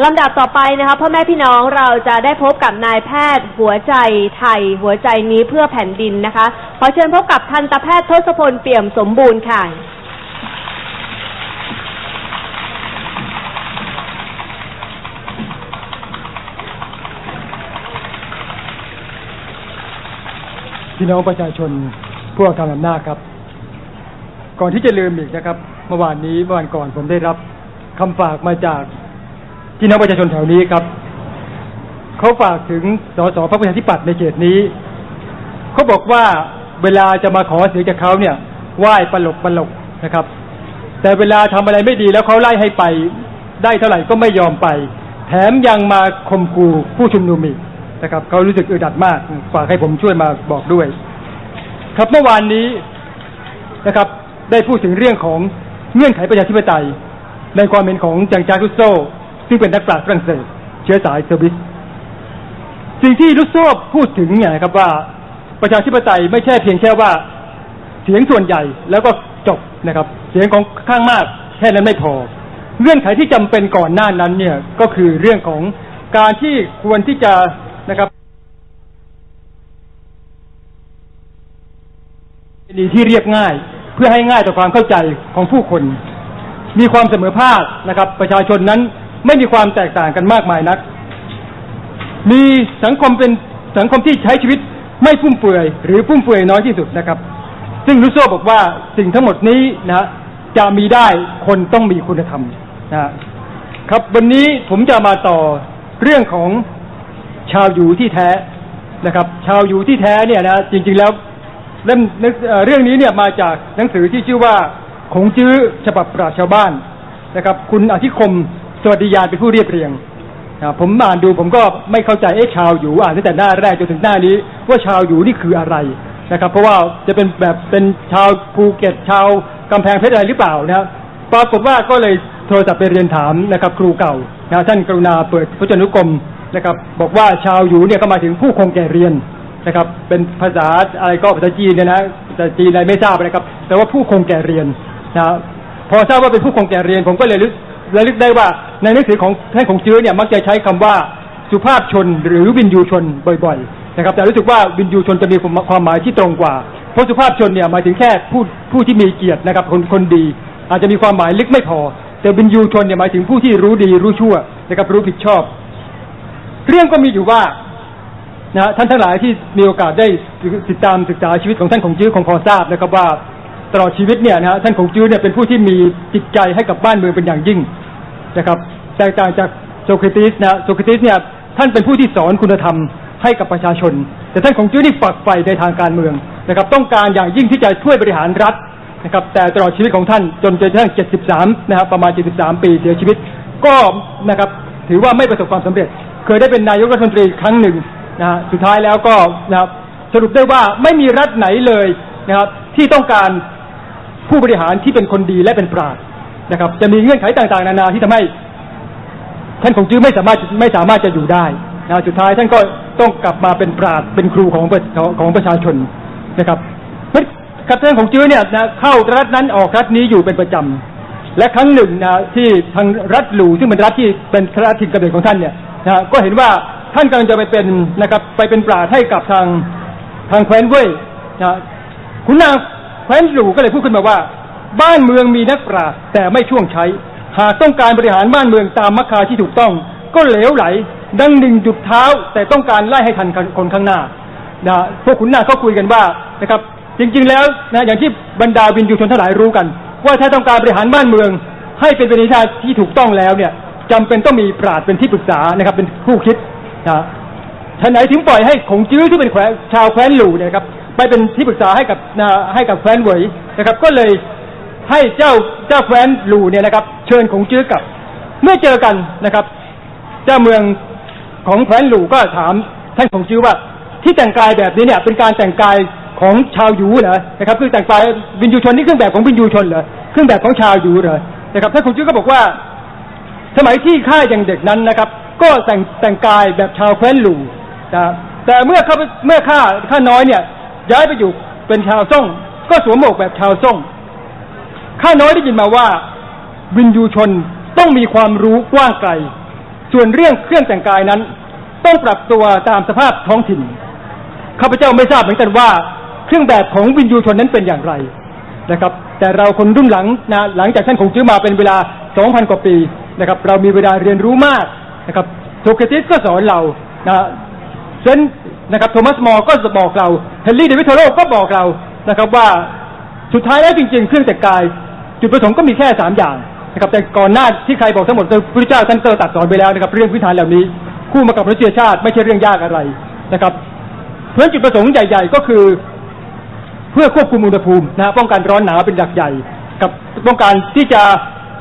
ลำดับต่อไปนะคะพ่อแม่พี่น้องเราจะได้พบกับนายแพทย์ หัวใจไทย หัวใจนี้เพื่อแผ่นดินนะคะ ขอเชิญพบกับทันตแพทย์ทศพลเปี่ยมสมบูรณ์ค่ะ พี่น้องประชาชนผู้อาการอำนาจครับ ก่อนที่จะลืมอีกนะครับ เมื่อวานนี้เมื่อวานก่อนผมได้รับคำฝากมาจาก พี่น้องประชาชนแถวนี้ครับเขาฝากถึงสสพรรคประชาธิปัตย์ในเขตนี้เขาบอกว่าเวลาจะมาขอเสียงจากเขาเนี่ยไหว้ปลกปลกนะครับ แต่เวลาทำอะไรไม่ดีแล้วเขาไล่ให้ไปได้เท่าไหร่ก็ไม่ยอมไป แถมยังมาข่มขู่ผู้ชุมนุมอีกนะครับเขารู้สึกอึดอัดมากฝากให้ผมช่วยมาบอกด้วย ครับเมื่อวานนี้นะครับ ได้พูดถึงเรื่องของเงื่อนไขประชาธิปไตย ในความเห็นของจังจารุโซ ซึ่งเป็นนักปราชญ์ฝรั่งเศสเชื้อสายเซอร์บิสสิ่งที่รุสโซพูดถึงเนี่ยนะครับว่าประชาธิปไตยไม่ใช่เพียงแค่ว่าเสียงส่วนใหญ่แล้วก็จบนะครับ เสียงของข้างมากแค่นั้นไม่พอ เงื่อนไขที่จำเป็นก่อนหน้านั้นเนี่ยก็คือเรื่องของการที่ควรที่จะนะครับดีที่เรียบง่าย เพื่อให้ง่ายต่อความเข้าใจของผู้คน มีความเสมอภาคนะครับ ประชาชนนั้น ไม่มีความแตกต่างกันมากมายนัก มีสังคมเป็นสังคมที่ใช้ชีวิตไม่ฟุ่มเฟือย หรือฟุ่มเฟือยน้อยที่สุดนะครับ ซึ่งลุโซบอกว่าสิ่งทั้งหมดนี้นะจะมีได้คนต้องมีคุณธรรมนะครับวันนี้ผมจะมาต่อเรื่องของชาวอยู่ที่แท้นะครับ ชาวอยู่ที่แท้เนี่ยนะจริง ๆแล้วเล่มเรื่องนี้เนี่ยมาจากหนังสือที่ชื่อว่า ขงจื้อฉบับปราชชาวบ้านนะครับ คุณอธิคม สวัสดิยานเป็นผู้เรียบเรียงนะผมอ่านดูผมก็ไม่เข้าใจเอ๊ะชาวอยู่อ่านตั้งแต่หน้าแรกจนถึงหน้านี้ ว่าชาวอยู่นี่คืออะไรนะครับ เพราะว่าจะเป็นแบบเป็นชาวภูเก็ตชาวกำแพงเพชรอะไรหรือเปล่านะครับปรากฏว่าก็เลยโทรศัพท์ไปเรียนถามนะครับ ครูเก่านะท่านกรุณาเปิดพจนานุกรมนะครับ บอกว่าชาวอยู่เนี่ยก็มาถึงผู้คงแก่เรียนนะครับ เป็นภาษาอะไรก็ภาษาจีนเนี่ยนะภาษาจีนอะไรไม่ทราบนะครับ แต่ว่าผู้คงแก่เรียนนะพอทราบว่าเป็นผู้คงแก่เรียน ผมก็เลยลึก ระลึกได้ว่าในหนังสือของท่านของจื้อเนี่ยมักจะใช้คำว่าสุภาพชนหรือวินยูชนบ่อยๆนะครับ แต่รู้สึกว่าวินยูชนจะมีความหมายที่ตรงกว่า เพราะสุภาพชนเนี่ยหมายถึงแค่ผู้ผู้ที่มีเกียรตินะครับคนคนดี อาจจะมีความหมายลึกไม่พอ แต่วินยูชนเนี่ยหมายถึงผู้ที่รู้ดีรู้ชั่วนะครับรู้ผิดชอบ เรื่องก็มีอยู่ว่านะท่านทั้งหลายที่มีโอกาสได้ติดตามศึกษาชีวิตของท่านคงจื้อคงพอทราบนะครับว่าตลอดชีวิตเนี่ยนะฮะท่านคงจื้อเนี่ยเป็นผู้ที่มีจิตใจให้กับบ้านเมืองเป็นอย่างยิ่ง นะครับแตกต่างจากโซเครติสนะโซเครติสเนี่ยท่านเป็นผู้ที่สอนคุณธรรมให้กับประชาชน แต่ท่านคงจื้อนี่ฝักใฝ่ในทางการเมืองนะครับ ต้องการอย่างยิ่งที่จะช่วยบริหารรัฐนะครับแต่ตลอดชีวิตของท่านจนจนกระทั่ง 73 นะครับประมาณ 73 ปีเสียชีวิต ก็นะครับถือว่าไม่ประสบความสำเร็จ เคยได้เป็นนายกรัฐมนตรีครั้งหนึ่งนะฮะสุดท้ายแล้วก็นะครับสรุปได้ว่าไม่มีรัฐไหนเลยนะครับที่ต้องการผู้บริหารที่เป็นคนดีและเป็นปราชญ์ นะครับ จะมีเงื่อนไขต่างๆ นานาที่ทำให้ ท่านคงจื้อไม่สามารถไม่สามารถจะอยู่ได้นะสุดท้ายท่านก็ต้องกลับมาเป็นปราชญ์เป็นครูของประของประชาชนนะครับกับท่านของจื้อเนี่ยนะเข้ารัฐนั้นออกรัฐนี้อยู่เป็นประจำและครั้งหนึ่งนะที่ทางรัฐหลูซึ่งเป็นรัฐที่เป็นรัฐถิ่นกำเนิดของท่านเนี่ยนะก็เห็นว่าท่านกำลังจะไปเป็นนะครับไปเป็นปราชญ์ให้กับทางทางแคว้นเว่ยนะคุณนางแคว้นหลูก็เลยพูดขึ้นมาว่า บ้านเมืองมีนักปราชญ์แต่ไม่ช่วงใช้ หากต้องการบริหารบ้านเมืองตามมรรคาที่ถูกต้อง ก็เหลวไหล ดังหนึ่งจุดเท้า แต่ต้องการไล่ให้ทันคนข้างหน้านะพวกขุนนางเขาคุยกันว่านะครับ จริงๆแล้วนะอย่างที่บรรดาวินยูชนทั้งหลายรู้กัน ว่าถ้าต้องการบริหารบ้านเมือง ให้เป็นไปในทางที่ถูกต้องแล้วเนี่ยจำเป็นต้องมีปราชญ์เป็นที่ปรึกษานะครับ เป็นผู้คิดนะท่านไหนถึงปล่อยให้ขงจื้อที่เป็นแขวชาวแคว้นหลู่เนี่ยครับไปเป็นที่ปรึกษาให้กับนะให้กับแคว้นเหวยนะครับ ก็เลย ให้เจ้าเจ้าแคว้นหลู่เนี่ยนะครับ เชิญขงจื้อกลับ เมื่อเจอกันนะครับ เจ้าเมืองของแคว้นหลู่ก็ถามท่านขงจื้อว่าที่แต่งกายแบบนี้เนี่ย เป็นการแต่งกายของชาวยูเหรอนะครับ คือแต่งกายวินยูชนนี่เครื่องแบบของวินยูชนเหรอเครื่องแบบของชาวยูเหรอนะครับท่านขงจื้อก็บอกว่า สมัยที่ข้ายังเด็กนั้นนะครับ ก็แต่งแต่งกายแบบชาวแคว้นหลู่นะแต่เมื่อข้าเมื่อข้าข้าน้อยเนี่ย ย้ายไปอยู่เป็นชาวซ่ง ก็สวมหมวกแบบชาวซ่ง ข้าน้อยได้ยินมาว่า วินยูชนต้องมีความรู้กว้างไกล ส่วนเรื่องเครื่องแต่งกายนั้น ต้องปรับตัวตามสภาพท้องถิ่นข้าพเจ้าไม่ทราบเหมือนกันว่า เครื่องแบบของวินยูชนนั้นเป็นอย่างไรนะครับ แต่เราคนรุ่นหลังนะหลังจากท่านคงจื้อมาเป็นเวลา 2,000 กว่าปีนะครับ เรามีเวลาเรียนรู้มากนะครับโสเครติสก็สอนเรานะเซนนะครับโทมัสมอร์ก็บอกเราเฮนรี่เดวิดโทโรก็บอกเรานะครับว่าสุดท้ายแล้วจริง ๆ เครื่องแต่งกาย จุดประสงค์ก็มีแค่สามอย่างนะครับแต่ก่อนหน้าที่ใครบอกทั้งหมดคือพระเจ้าท่านเตอร์ตัดสอนไปแล้วนะครับ เรื่องพื้นฐานเหล่านี้ คู่มากับพระเจ้าชาติไม่ใช่เรื่องยากอะไรนะครับเพราะฉะนั้นจุดประสงค์ใหญ่ ๆ ก็คือ เพื่อควบคุมอุณหภูมินะป้องกันร้อนหนาวเป็นหลักใหญ่ กับป้องกันที่จะ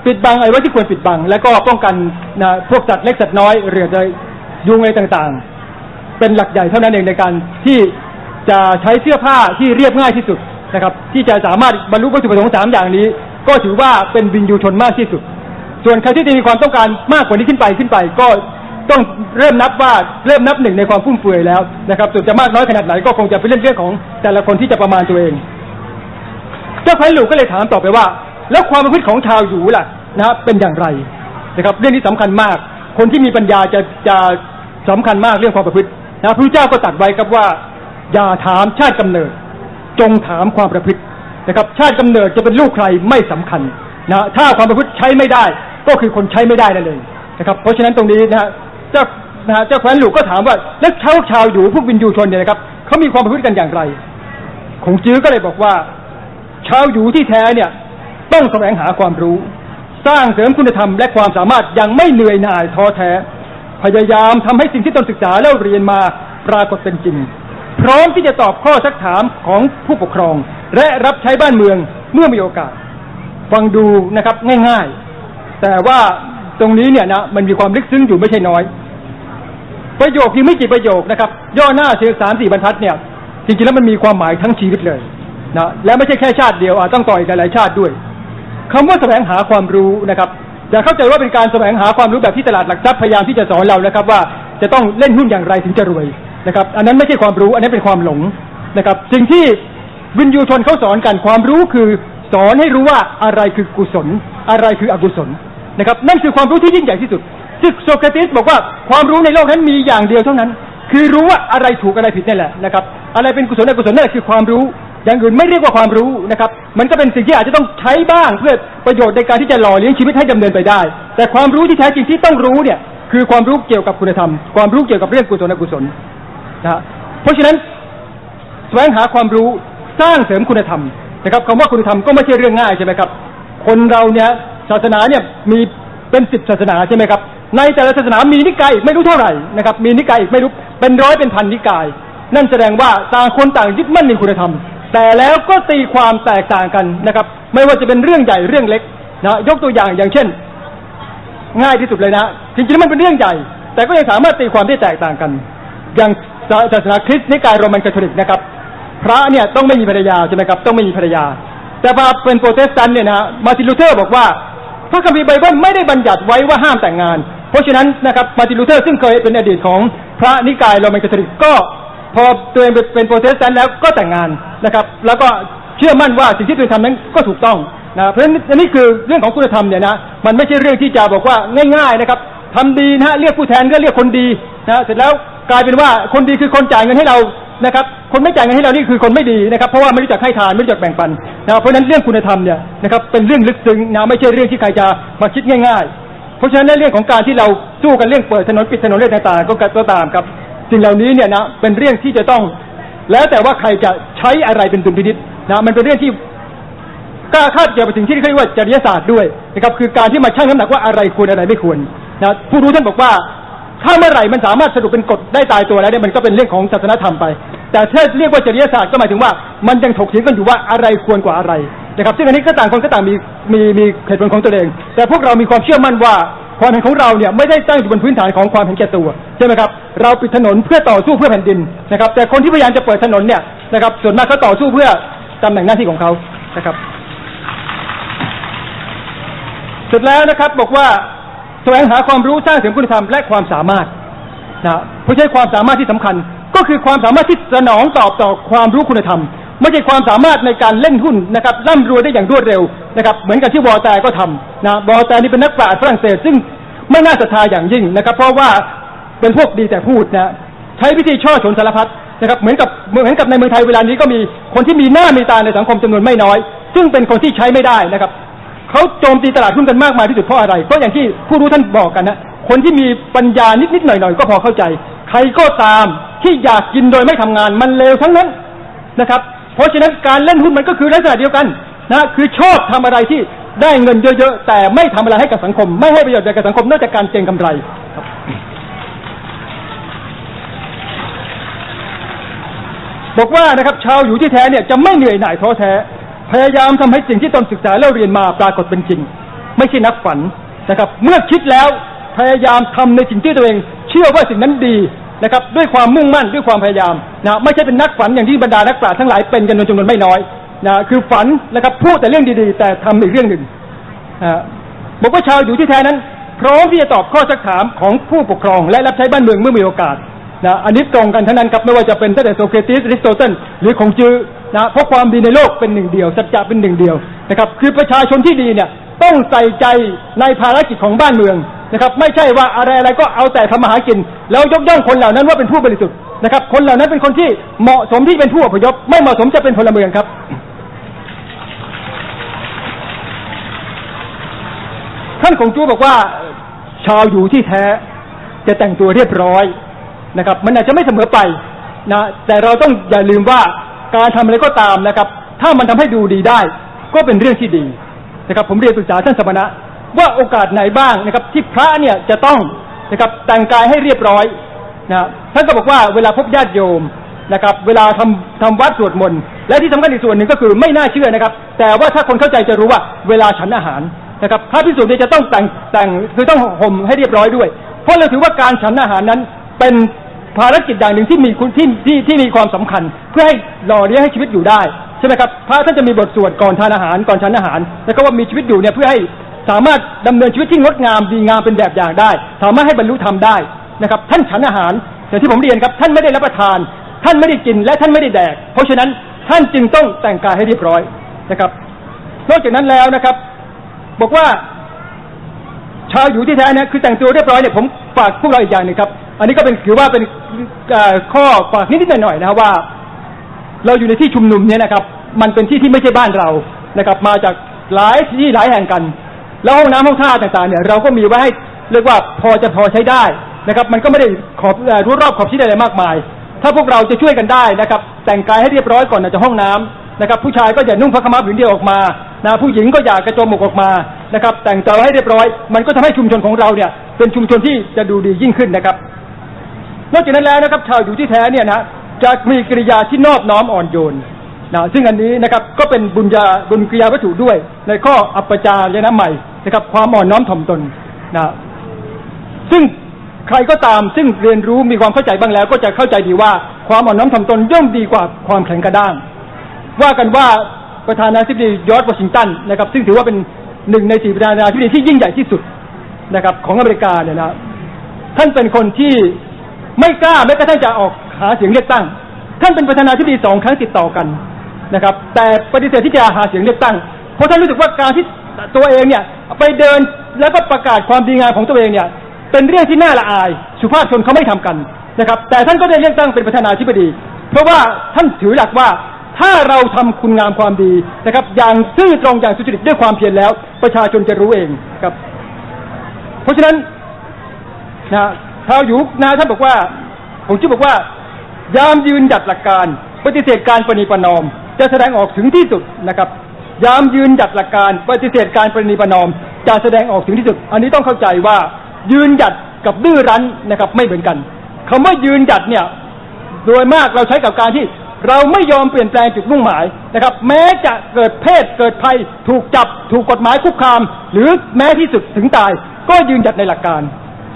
ปิดบังอะไรว่าที่ควรปิดบัง แล้วก็ป้องกันนะพวกสัตว์เล็กสัตว์น้อยเรือจะยุงอะไรต่างๆ เป็นหลักใหญ่เท่านั้นเองในการที่จะใช้เสื้อผ้าที่เรียบง่ายที่สุดนะครับ ที่จะสามารถบรรลุวัตถุประสงค์สามอย่างนี้ ก็ถือว่าเป็นวินยูชนมากที่สุด ส่วนใครที่จะมีความต้องการมากกว่านี้ขึ้นไปขึ้นไป ก็ต้องเริ่มนับว่าเริ่มนับหนึ่งในความฟุ่มเฟือยแล้วนะครับส่วนจะมากน้อยขนาดไหนก็คงจะเป็นเรื่องเรื่องของแต่ละคนที่จะประมาณตัวเอง เจ้าแคว้นหลูก็เลยถามต่อไปว่า แล้วความประพฤติของชาวหยูล่ะนะเป็นอย่างไรนะครับ เรื่องนี้สำคัญมาก คนที่มีปัญญาจะจะสำคัญมากเรื่องความประพฤตินะพระพุทธเจ้าก็ตรัสไว้ครับว่า อย่าถามชาติกำเนิด จงถามความประพฤติ นะครับ ชาติกำเนิดจะเป็นลูกใครไม่สำคัญนะถ้าความประพฤติใช้ไม่ได้ ก็คือคนใช้ไม่ได้นั่นเองนะครับ เพราะฉะนั้นตรงนี้นะฮะเจ้านะฮะเจ้าแคว้นหลูกก็ถามว่าแล้วชาวชาวหยูพวกวินยูชนเนี่ยนะครับเขามีความประพฤติกันอย่างไรคงจื้อก็เลยบอกว่าชาวอยู่ที่แท้เนี่ยต้องแสวงหาความรู้ สร้างเสริมคุณธรรมและความสามารถอย่างไม่เหนื่อยหน่ายท้อแท้ พยายามทำให้สิ่งที่ตนศึกษาแล้วเรียนมาปรากฏเป็นจริง พร้อมที่จะตอบข้อสักถามของผู้ปกครอง และรับใช้บ้านเมืองเมื่อมีโอกาส ฟังดูนะครับง่ายๆ แต่ว่าตรงนี้เนี่ยนะมันมีความลึกซึ้งอยู่ไม่ใช่น้อย ประโยคเพียงไม่กี่ประโยคนะครับ ย่อหน้าเพียงสามสี่บรรทัดเนี่ยจริงๆแล้วมันมีความหมายทั้งชีวิตเลยนะและไม่ใช่แค่ชาติเดียวอาจต้องต่ออีกหลายชาติด้วยคำว่าแสวงหาความรู้นะครับอย่าเข้าใจว่าเป็นการแสวงหาความรู้แบบที่ตลาดหลักทรัพย์พยายามที่จะสอนเรานะครับ ว่าจะต้องเล่นหุ้นอย่างไรถึงจะรวยนะครับ อันนั้นไม่ใช่ความรู้อันนั้นเป็นความหลงนะครับ สิ่งที่ วินยูชนเขาสอนกันความรู้คือสอนให้รู้ว่าอะไรคือกุศล อะไรคืออกุศลนะครับ นั่นคือความรู้ที่ยิ่งใหญ่ที่สุดซึ่งโซเครติสบอกว่าความรู้ในโลกนั้นมีอย่างเดียวเท่านั้น คือรู้ว่าอะไรถูกอะไรผิดนี่แหละนะครับ อะไรเป็นกุศลอกุศลนั่นแหละคือความรู้อย่างอื่นไม่เรียกว่าความรู้นะครับ มันก็เป็นสิ่งที่อาจจะต้องใช้บ้างเพื่อประโยชน์ในการที่จะหล่อเลี้ยงชีวิตให้ดำเนินไปได้ แต่ความรู้ที่แท้จริงที่ต้องรู้เนี่ย คือความรู้เกี่ยวกับคุณธรรม ความรู้เกี่ยวกับเรื่องกุศลอกุศลนะฮะเพราะฉะนั้นแสวงหาความรู้ สร้างเสริมคุณธรรมนะครับคำว่าคุณธรรมก็ไม่ใช่เรื่องง่ายใช่ไหมครับ คนเราเนี่ยศาสนาเนี่ยมีเป็นสิบศาสนาใช่ไหมครับ ในแต่ละศาสนามีนิกายไม่รู้เท่าไหร่นะครับ มีนิกายอีกไม่รู้เป็นร้อยเป็นพันนิกาย นั่นแสดงว่าต่างคนต่างยึดมั่นในคุณธรรม แต่แล้วก็ตีความแตกต่างกันนะครับ ไม่ว่าจะเป็นเรื่องใหญ่เรื่องเล็กนะยกตัวอย่างอย่างเช่น ง่ายที่สุดเลยนะจริงๆมันเป็นเรื่องใหญ่ แต่ก็ยังสามารถตีความได้แตกต่างกัน อย่างศาสนาคริสต์นิกายโรมันคาทอลิกนะครับ พระเนี่ยต้องไม่มีภรรยาใช่ไหมครับ ต้องไม่มีภรรยา แต่พอเป็นโปรเตสแตนต์เนี่ยนะมาติลูเทอร์บอกว่าพระคัมภีร์ไบเบิลไม่ได้บัญญัติไว้ว่าห้ามแต่งงาน เพราะฉะนั้นนะครับมาติลูเทอร์ซึ่งเคยเป็นอดีตของพระนิกายโรมันคาทอลิกก็พอตัวเองเป็นโปรเตสแตนต์แล้วก็แต่งงานนะครับ แล้วก็เชื่อมั่นว่าสิ่งที่ตัวเองทำนั้นก็ถูกต้องนะเพราะฉะนั้นอันนี้คือเรื่องของคุณธรรมเนี่ยนะมันไม่ใช่เรื่องที่จะบอกว่าง่ายๆนะครับทำดีนะฮะเรียกผู้แทนก็เรียกคนดีนะเสร็จแล้วกลายเป็นว่าคนดีคือคนจ่ายเงินให้เรานะครับ คนไม่จ่ายเงินให้เรานี่คือคนไม่ดีนะครับ เพราะว่าไม่รู้จักให้ทานไม่รู้จักแบ่งปันนะเพราะนั้นเรื่องคุณธรรมเนี่ยนะครับเป็นเรื่องลึกซึ้งนะไม่ใช่เรื่องที่ใครจะมาคิดง่าย ๆ เพราะฉะนั้นในเรื่องของการที่เราสู้กันเรื่องเปิดถนนปิดถนนเรื่องต่างๆก็ก็ตามครับสิ่งเหล่านี้เนี่ยนะเป็นเรื่องที่จะต้องแล้วแต่ว่าใครจะใช้อะไรเป็นดุลพินิษนะมันเป็นเรื่องที่กล้าคาดเกี่ยวไปถึงที่เรียกว่าจริยศาสตร์ด้วยนะครับคือการที่มาชั่งน้ำหนักว่าอะไรควรอะไรไม่ควรนะผู้รู้ท่านบอกว่าถ้าเมื่อไหร่มันสามารถสรุปเป็นกฎได้ตายตัวแล้วเนี่ยมันก็เป็นเรื่องของศาสนธรรมไป แต่ถ้าเรียกว่าจริยศาสตร์ก็หมายถึงว่า มันยังถกเถียงกันอยู่ว่าอะไรควรกว่าอะไรนะครับซึ่งอันนี้ก็ต่างคนก็ต่างมีมีมีเหตุผลของตัวเอง แต่พวกเรามีความเชื่อมั่นว่าความเห็นของเราเนี่ยไม่ได้ตั้งอยู่บนพื้นฐานของความเห็นแก่ตัวใช่ไหมครับเราปิดถนนเพื่อต่อสู้เพื่อแผ่นดินนะครับ แต่คนที่พยายามจะเปิดถนนเนี่ยนะครับส่วนมากเขาต่อสู้เพื่อตำแหน่งหน้าที่ของเขานะครับเสร็จแล้วนะครับบอกว่าแสวงหาความรู้สร้างเสริมคุณธรรมและความสามารถนะผู้ใช้ความสามารถที่สำคัญ ก็คือความสามารถที่สนองตอบต่อความรู้คุณธรรม ไม่ใช่ความสามารถในการเล่นหุ้นนะครับร่ำรวยได้อย่างรวดเร็วนะครับ เหมือนกับที่วอลแตร์ก็ทำนะวอลแตร์นี่เป็นนักปราชญ์ฝรั่งเศส ซึ่งไม่น่าศรัทธาอย่างยิ่งนะครับ เพราะว่าเป็นพวกดีแต่พูดนะใช้วิธีช่อชนสารพัดนะครับเหมือนกับเหมือนกับในเมืองไทยเวลานี้ก็มีคนที่มีหน้ามีตาในสังคมจำนวนไม่น้อย ซึ่งเป็นคนที่ใช้ไม่ได้นะครับเขาโจมตีตลาดหุ้นกันมากมายที่สุดเพราะอะไรก็อย่างที่ผู้รู้ท่านบอกกันนะคนที่มีปัญญานิดๆหน่อยๆก็พอเข้าใจ ใครก็ตาม ที่อยากกินโดยไม่ทำงานมันเลวทั้งนั้นนะครับ เพราะฉะนั้นการเล่นหุ้นมันก็คือลักษณะเดียวกันนะคือชอบทำอะไรที่ได้เงินเยอะๆ แต่ไม่ทำอะไรให้กับสังคม ไม่ให้ประโยชน์แก่สังคมนอกจากการเก็งกำไรครับบอกว่านะครับชาวอยู่ที่แท้เนี่ยจะไม่เหนื่อยหน่ายท้อแท้ พยายามทำให้สิ่งที่ตนศึกษาแล้วเรียนมาปรากฏเป็นจริง ไม่ใช่นักฝันนะครับ เมื่อคิดแล้วพยายามทำในสิ่งที่ตัวเอง เชื่อว่าสิ่งนั้นดี นะครับด้วยความมุ่งมั่นด้วยความพยายามนะไม่ใช่เป็นนักฝันอย่างที่บรรดานักปราชญ์ทั้งหลายเป็นกันจำนวนไม่น้อยนะคือฝันนะครับพูดแต่เรื่องดีๆ แต่ทำอีกเรื่องหนึ่งนะบอกว่าชาวอยู่ที่แท้นั้น พร้อมที่จะตอบข้อสักถามของผู้ปกครอง และรับใช้บ้านเมืองเมื่อมีโอกาสนะอันนี้ตรงกันทั้งนั้นครับไม่ว่าจะเป็นตั้งแต่โซเครติสอริสโตเติลหรือของจือนะเพราะความดีในโลกเป็นหนึ่งเดียวสัจจะเป็นหนึ่งเดียวนะครับคือประชาชนที่ดีเนี่ยต้องใส่ใจในภารกิจของบ้านเมือง นะครับ ไม่ใช่ว่าอะไรอะไรก็เอาแต่ทำมาหากิน แล้วยกย่องคนเหล่านั้นว่าเป็นผู้บริสุทธิ์นะครับ คนเหล่านั้นเป็นคนที่เหมาะสมที่เป็นผู้อพยพ ไม่เหมาะสมจะเป็นพลเมืองครับท่านของจูบอกว่า ชาวอยู่ที่แท้ จะแต่งตัวเรียบร้อยนะครับ มันอาจจะไม่เสมอไปนะแต่เราต้องอย่าลืมว่าการทำอะไรก็ตามนะครับ ถ้ามันทำให้ดูดีได้ ก็เป็นเรื่องที่ดีนะครับ ผมเรียนปรึกษาท่านสมณะ ว่าโอกาสไหนบ้างนะครับ ที่พระเนี่ยจะต้องนะครับแต่งกายให้เรียบร้อยนะท่านก็บอกว่าเวลาพบญาติโยมนะครับ เวลาทำทำวัดสวดมนต์และที่สำคัญอีกส่วนหนึ่งก็คือไม่น่าเชื่อนะครับ แต่ว่าถ้าคนเข้าใจจะรู้ว่าเวลาฉันอาหารนะครับพระพิสุเนี่ยจะต้องแต่งแต่งคือต้องห่มให้เรียบร้อยด้วย เพราะเราถือว่าการฉันอาหารนั้นเป็นภารกิจอย่างหนึ่งที่มีคุณที่ที่ที่มีความสำคัญ เพื่อให้หล่อเลี้ยงให้ชีวิตอยู่ได้ใช่ไหมครับพระท่านจะมีบทสวดก่อนทานอาหารก่อนฉันอาหารแล้วก็ว่ามีชีวิตอยู่เนี่ยเพื่อให้ สามารถดำเนินชีวิตที่งดงามดีงามเป็นแบบอย่างได้ สามารถให้บรรลุธรรมได้นะครับ ท่านฉันอาหารอย่างที่ผมเรียนครับ ท่านไม่ได้รับประทาน ท่านไม่ได้กินและท่านไม่ได้แดก เพราะฉะนั้นท่านจึงต้องแต่งกายให้เรียบร้อยนะครับ นอกจากนั้นแล้วนะครับ บอกว่า ชาวอยู่ที่แท้นี่ยคือแต่งตัวเรียบร้อยเนี่ยผมฝากพวกเราอีกอย่างหนึ่งครับ อันนี้ก็เป็นถือว่าเป็นข้อฝากนิดๆหน่อยๆนะว่า เราอยู่ในที่ชุมนุมเนี่ยนะครับ มันเป็นที่ที่ไม่ใช่บ้านเรานะครับ มาจากหลายที่หลายแห่งกัน แล้วห้องน้ำห้องท่าต่างๆเนี่ยเราก็มีไว้ให้เรียกว่าพอจะพอใช้ได้นะครับ มันก็ไม่ได้ขอบรู้รอบขอบชิดอะไรมากมาย ถ้าพวกเราจะช่วยกันได้นะครับ แต่งกายให้เรียบร้อยก่อนออกจากห้องน้ำนะครับ ผู้ชายก็อย่านุ่งผ้าขม้าผืนเดียวออกมานะผู้หญิงก็อย่ากระโจมอกออกมานะครับ แต่งตัวให้เรียบร้อย มันก็ทำให้ชุมชนของเราเนี่ย เป็นชุมชนที่จะดูดียิ่งขึ้นนะครับ นอกจากนั้นแล้วนะครับ ชาวอยู่ที่แท้เนี่ยนะจะมีกิริยาที่นอบน้อมอ่อนโยน นะซึ่งอันนี้นะครับก็เป็นบุญญาบุญกิยาวัตถุด้วย ในข้ออัปปจายนะใหม่นะครับ ความอ่อนน้อมถ่อมตนนะซึ่งใครก็ตามซึ่งเรียนรู้มีความเข้าใจบ้างแล้ว ก็จะเข้าใจดีว่าความอ่อนน้อมถ่อมตนย่อมดีกว่าความแข็งกระด้างว่ากันว่าประธานาธิบดียอร์จวอชิงตันนะครับ ซึ่งถือว่าเป็นหนึ่งในสี่ประธานาธิบดีที่ยิ่งใหญ่ที่สุดนะครับ ของอเมริกาเนี่ยนะท่านเป็นคนที่ไม่กล้าแม้กระทั่งจะออกหาเสียงเลือกตั้ง ท่านเป็นประธานาธิบดีสองครั้งติดต่อกัน นะครับ แต่ปฏิเสธที่จะหาเสียงเลือกตั้ง เพราะท่านรู้สึกว่าการที่ตัวเองเนี่ยไปเดินแล้วก็ประกาศความดีงามของตัวเองเนี่ยเป็นเรื่องที่น่าละอาย สุภาพชนเขาไม่ทำกันนะครับ แต่ท่านก็ได้เลือกตั้งเป็นประธานาธิบดี เพราะว่าท่านถือหลักว่าถ้าเราทำคุณงามความดีนะครับ อย่างซื่อตรงอย่างสุจริตด้วยความเพียรแล้ว ประชาชนจะรู้เองครับ เพราะฉะนั้นนะท้าวยู่นะท่านบอกว่า ผมชื่อบอกว่า ยามยืนหยัดหลักการ ปฏิเสธการประนีประนอม จะแสดงออกถึงที่สุดนะครับ ยามยืนหยัดหลักการปฏิเสธการประนีประนอมจะแสดงออกถึงที่สุด อันนี้ต้องเข้าใจว่ายืนหยัดกับดื้อรั้นนะครับ ไม่เหมือนกันคำว่ายืนหยัดเนี่ยโดยมากเราใช้กับการที่เราไม่ยอมเปลี่ยนแปลงจุดมุ่งหมายนะครับ แม้จะเกิดเพศเกิดภัย ถูกจับ ถูกกฎหมายคุกคาม หรือแม้ที่สุดถึงตาย ก็ยืนหยัดในหลักการ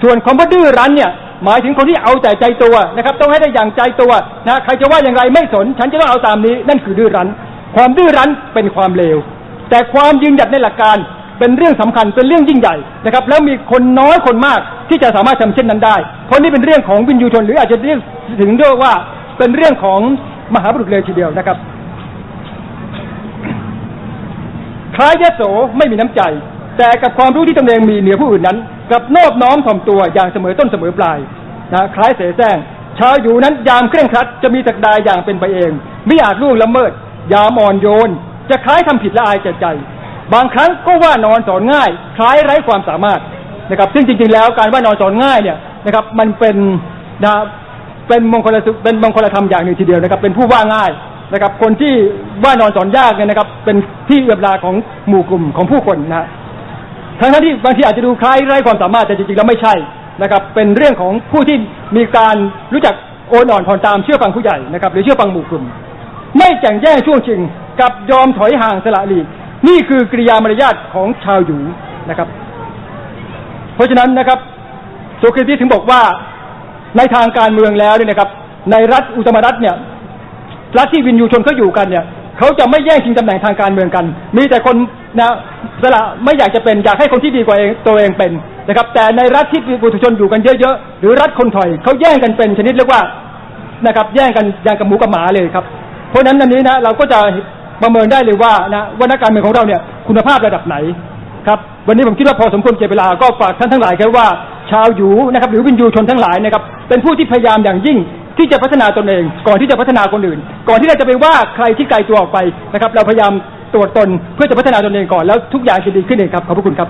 ส่วนคำว่าดื้อรั้นเนี่ย หมายถึงคนที่เอาแต่ใจตัวนะครับ ต้องให้ได้อย่างใจตัวนะใครจะว่าอย่างไรไม่สน ฉันจะต้องเอาตามนี้ นั่นคือดื้อรั้น ความดื้อรั้นเป็นความเลว แต่ความยืนหยัดในหลักการเป็นเรื่องสำคัญเป็นเรื่องยิ่งใหญ่นะครับ แล้วมีคนน้อยคนมากที่จะสามารถทำเช่นนั้นได้ เพราะนี่เป็นเรื่องของวินยูชนหรืออาจจะเรียกถึงด้วยว่าเป็นเรื่องของมหาบุรุษเลยทีเดียวนะครับคล้ายยโสไม่มีน้ำใจ แต่กับความรู้ที่ตนเองมีเหนือผู้อื่นนั้น กับนอบน้อมถ่อมตัวอย่างเสมอต้นเสมอปลายนะคล้ายเสแสร้งชาวอยู่นั้นยามเคร่งครัดจะมีศักดาอย่างเป็นไปเองไม่อาจล่วงละเมิด ยามอ่อนโยน จะคล้ายทำผิดละอายแก่ใจ บางครั้งก็ว่านอนสอนง่าย คล้ายไร้ความสามารถนะครับ ซึ่งจริง ๆ แล้วการว่านอนสอนง่ายเนี่ยนะครับ มันเป็นนะเป็นมงคลสุเป็นมงคลธรรมอย่างหนึ่งทีเดียวนะครับ เป็นผู้ว่าง่ายนะครับ คนที่ว่านอนสอนยากเนี่ยนะครับ เป็นที่เอือบลาของหมู่กลุ่มของผู้คนนะฮะ ทั้งที่บางทีอาจจะดูคล้ายไร้ความสามารถแต่จริงๆแล้วไม่ใช่นะครับ เป็นเรื่องของผู้ที่มีการรู้จักโอนอ่อนผ่อนตามเชื่อฟังผู้ใหญ่นะครับ หรือเชื่อฟังหมู่กลุ่ม ไม่แข่งแย่งช่วงชิงกับยอมถอยห่างสละหลีกนี่คือกริยามารยาทของชาวหยูนะครับ เพราะฉะนั้นนะครับโสเครติสถึงบอกว่าในทางการเมืองแล้วเนี่ยนะครับ ในรัฐอุตมรัฐเนี่ยรัฐที่วินยูชนเขาอยู่กันเนี่ยเขาจะไม่แย่งชิงตำแหน่งทางการเมืองกัน มีแต่คน นะสละไม่อยากจะเป็นอยากให้คนที่ดีกว่าเองตัวเองเป็นนะครับ แต่ในรัฐที่มีปุถุชนอยู่กันเยอะๆหรือรัฐคนถอยเขาแย่งกันเป็นชนิดเรียกว่านะครับแย่งกันอย่างกับหมูกับหมาเลยครับ เพราะฉะนั้นอันนี้นะเราก็จะประเมินได้เลยว่านะว่านักการเมืองของเราเนี่ยคุณภาพระดับไหนครับวันนี้ผมคิดว่าพอสมควรเก็บเวลาก็ฝากท่านทั้งหลายแค่ว่าชาวหยูนะครับหรือวินยูชนทั้งหลายนะครับเป็นผู้ที่พยายามอย่างยิ่งที่จะพัฒนาตนเอง ก่อนที่จะพัฒนาคนอื่น ก่อนที่เราจะไปว่าใครที่ไกลตัวออกไปนะครับ เราพยายาม ตัวตนเพื่อจะพัฒนาตนเองก่อนแล้วทุกอย่างจะดีขึ้นเองครับขอบพระคุณครับ